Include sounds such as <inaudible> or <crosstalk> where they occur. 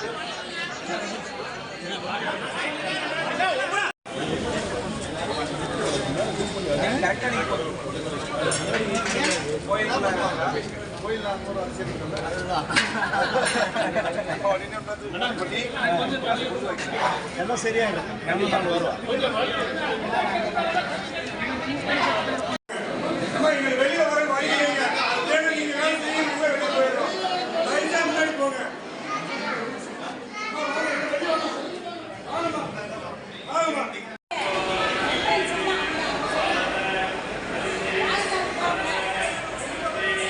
<laughs> எல்லாம் சரியாயிடும். வருவா Toma.